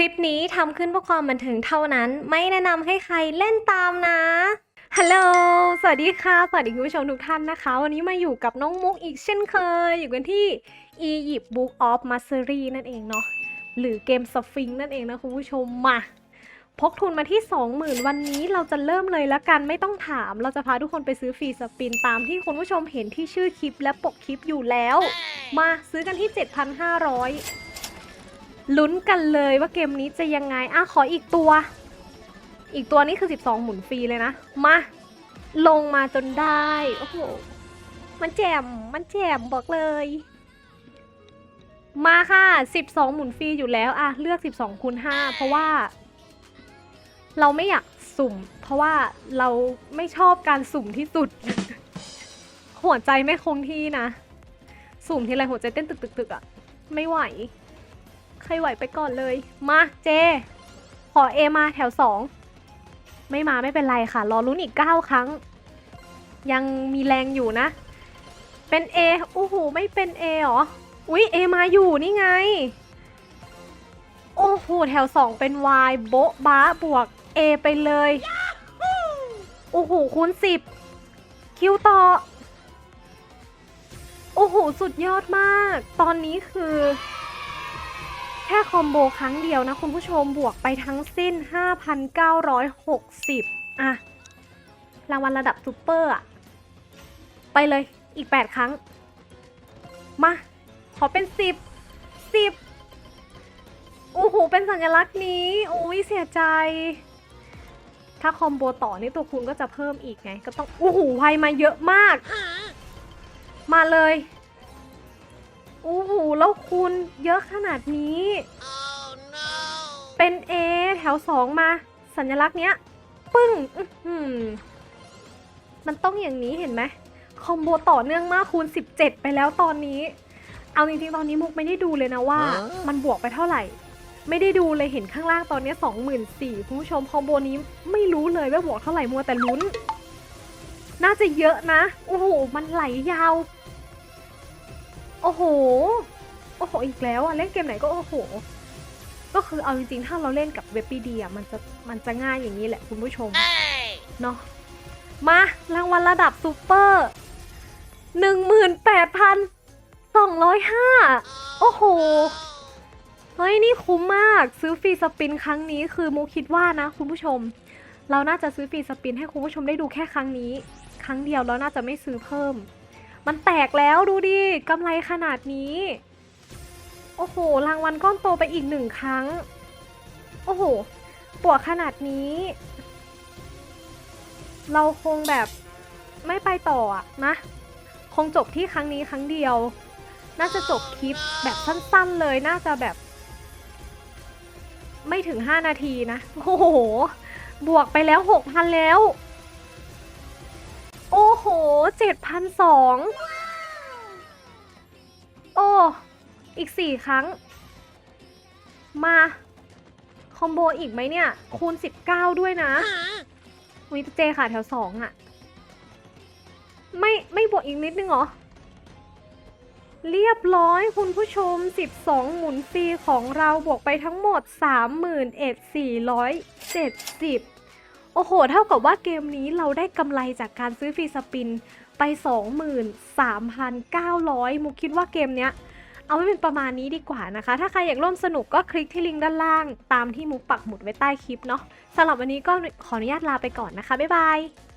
คลิปนี้ทำขึ้นเพื่อความบันเทิงเท่านั้น ไม่แนะนำให้ใครเล่นตามนะ ฮัลโหล สวัสดีค่ะ สวัสดีคุณผู้ชมทุกท่านนะคะ วันนี้มาอยู่กับน้องมุกอีกเช่นเคย อยู่กันที่ Egypt Book of Mastery นั่นเองเนาะ หรือเกมสฟิงนั่นเองนะคุณผู้ชมมา พกทุนมาที่ 20,000 วันนี้เราจะเริ่มเลยละกันไม่ต้องถาม เราจะพาทุกคนไปซื้อฟรีสปินตามที่คุณผู้ชมเห็นที่ชื่อคลิปและปกคลิปอยู่แล้ว มาซื้อกันที่ 7,500 ลุ้นกันเลยว่าเกมนี้จะยังไง อะขออีกตัว อีกตัวนี้คือ 12 หมุนฟรีเลยนะ มา ลงมาจนได้ โอ้โห มันแจ่ม มันแจ่มบอกเลย มาค่ะ 12 หมุนฟรีอยู่แล้ว อะ เลือก 12คูณ5เพราะว่า เราไม่อยากสุ่ม เพราะว่าเราไม่ชอบการสุ่มที่สุด หัวใจไม่คงที่นะ สุ่มทีไรหัวใจเต้นตึกตึกตึกๆๆอะไม่ไหว ครไหวไปก่อนเลย มาเจ ขอเอมาแถวสองไม่มาไม่เป็นไรค่ะ รอลุ้นอีกเก้าครั้ง ยังมีแรงอยู่นะ เป็น A โอ้โหไม่เป็น A เหรอ อุ๊ย A มาอยู่นี่ไง โอ้โหแถวสองเป็น Y โบ๊ะบ้าบวก A ไปเลย โอ้โหคูณสิบคิวต่อ โอ้โห สุดยอดมาก ตอนนี้คือ แค่คอมโบครั้งเดียวนะคุณผู้ชมบวกไปทั้งสิ้น 5,960 อะ รางวัลระดับซูเปอร์อะไปเลยอีก 8 ครั้ง มา ขอเป็น 10 10 โอ้โห เป็นสัญลักษณ์นี้โอ้ยเสียใจ ถ้าคอมโบต่อนี่ตัวคูณก็จะเพิ่มอีกไง ก็ต้อง โอ้โหไวมาเยอะมาก มาเลย โอ้โหแล้วคูณเยอะขนาดนี้เป็น A แถวสองมา สัญลักษณ์เนี้ย ปึ้งอื้อหือมันต้องอย่างนี้เห็นไหมคอมโบต่อเนื่องมากคูณ 17 ไปแล้วตอนนี้ เอาจริงๆ ตอนนี้มุกไม่ได้ดูเลยนะว่าอ๋อมันบวกไปเท่าไหร่ ไม่ได้ดูเลยเห็นข้างล่างตอนนี้สองหมื่นสี่คุณผู้ชมคอมโบนี้ไม่รู้เลยว่าบวกเท่าไหร่มัวแต่ลุ้น น่าจะเยอะนะ โอ้โห มันไหลยาว โอ้โห โอ้โห อีกแล้วอะ เล่นเกมไหนก็โอ้โห ก็คือเอาจริงๆ ถ้าเราเล่นกับเว็บปีดีอะ มันจะ มันจะง่ายอย่างนี้แหละคุณผู้ชม เนาะ มารางวัลระดับซูเปอร์หนึ่งหมื่นแปดพันสองร้อยห้าโอ้โห เฮ้ย นี่คุ้มมาก ซื้อฟรีสปินครั้งนี้คือมูคิดว่านะคุณผู้ชม เราน่าจะซื้อฟรีสปินให้คุณผู้ชมได้ดูแค่ครั้งนี้ ครั้งเดียวแล้วน่าจะไม่ซื้อเพิ่ม มันแตกแล้วดูดิกำไรขนาดนี้ โอ้โห รางวัลก้อนโตไปอีกหนึ่งครั้ง โอ้โหปวกขนาดนี้ เราคงแบบไม่ไปต่ออะนะ คงจบที่ครั้งนี้ครั้งเดียว น่าจะจบคลิปแบบสั้นๆเลยน่าจะแบบ ไม่ถึง 5 นาทีนะ โอ้โห บวกไปแล้ว 6,000 แล้ว โอ้โห7,200โอ้ อีก4ครั้ง มา คอมโบอีกไหมเนี่ย คูณ 19 ด้วยนะวิเจค่ะแถว2อะไม่ไม่บวกอีกนิดนึงเหรอ เรียบร้อยคุณผู้ชม 12 หมุนฟรีของเราบวกไปทั้งหมด 31,470 โอ้โห เท่ากับว่าเกมนี้เราได้กำไรจากการซื้อฟรีสปินไป 23,900 มุกคิดว่าเกมเนี้ย เอาไว้เป็นประมาณนี้ดีกว่านะคะ ถ้าใครอยากร่วมสนุกก็คลิกที่ลิงก์ด้านล่าง ตามที่มุกปักหมุดไว้ใต้คลิปเนาะสำหรับวันนี้ก็ขออนุญาตลาไปก่อนนะคะ บ๊ายบาย